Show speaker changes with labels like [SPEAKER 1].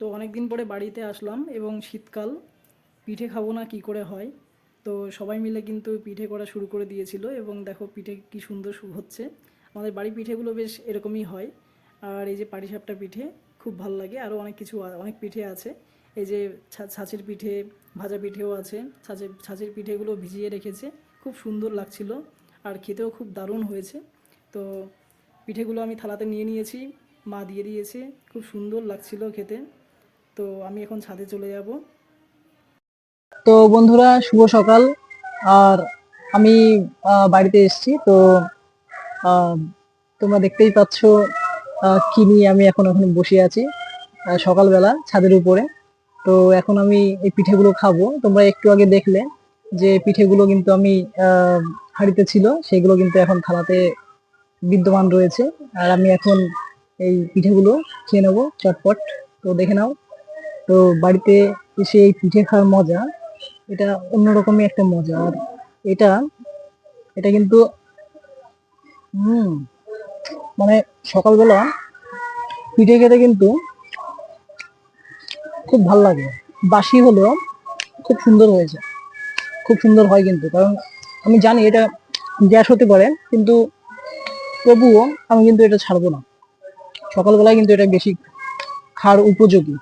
[SPEAKER 1] তো অনেক দিন পরে বাড়িতে আসলাম এবং শীতকাল, পিঠে খাব না কি করে হয়? তো সবাই মিলে কিন্তু পিঠে করা শুরু করে দিয়েছিল এবং দেখো পিঠে কি সুন্দর হচ্ছে। আমাদের বাড়ি পিঠেগুলো বেশ এরকমই হয়। আর এই যে পাটিসাপটা পিঠে খুব ভালো লাগে। আরও অনেক কিছু অনেক পিঠে আছে। এই যে ছাঁচের পিঠে, ভাজা পিঠেও আছে। ছাঁচের ছাঁচের পিঠেগুলো ভিজিয়ে রেখেছে। খুব সুন্দর লাগছিল। আর খেতেও খুব দারুণ হয়েছে। তো পিঠেগুলো আমি থালাতে নিয়ে নিয়েছি। মা দিয়ে দিয়েছে। খুব সুন্দর লাগছিল খেতে। তো আমি এখন ছাদে চলে যাব।
[SPEAKER 2] তো বন্ধুরা, শুভ সকাল। আর আমি বাড়িতে এসেছি, তো তোমরা দেখতেই পাচ্ছ কি নিয়ে আমি এখন ওখানে বসে আছি সকালবেলা ছাদের উপরে। তো এখন আমি এই পিঠেগুলো খাব। তোমরা একটু আগে দেখলে যে পিঠেগুলো কিন্তু আমি হাঁড়িতে ছিল, সেগুলো কিন্তু এখন থালাতে বিদ্যমান রয়েছে। আর আমি এখন এই পিঠেগুলো খেয়ে নেব চটপট। তো দেখে নাও। তো বাড়িতে এসে এই পিঠে খাওয়ার মজা, এটা অন্যরকমই একটা মজা। আর এটা এটা কিন্তু, হুম মানে সকালবেলা পিঠে খেতে কিন্তু খুব ভালো লাগে। বাসি হলেও খুব সুন্দর হয়েছে খুব সুন্দর হয় কিন্তু। কারণ আমি জানি এটা গ্যাস হতে পারে, কিন্তু তবুও আমি কিন্তু এটা ছাড়বো না। সকালবেলায় কিন্তু এটা বেশি খাওয়ার উপযোগী।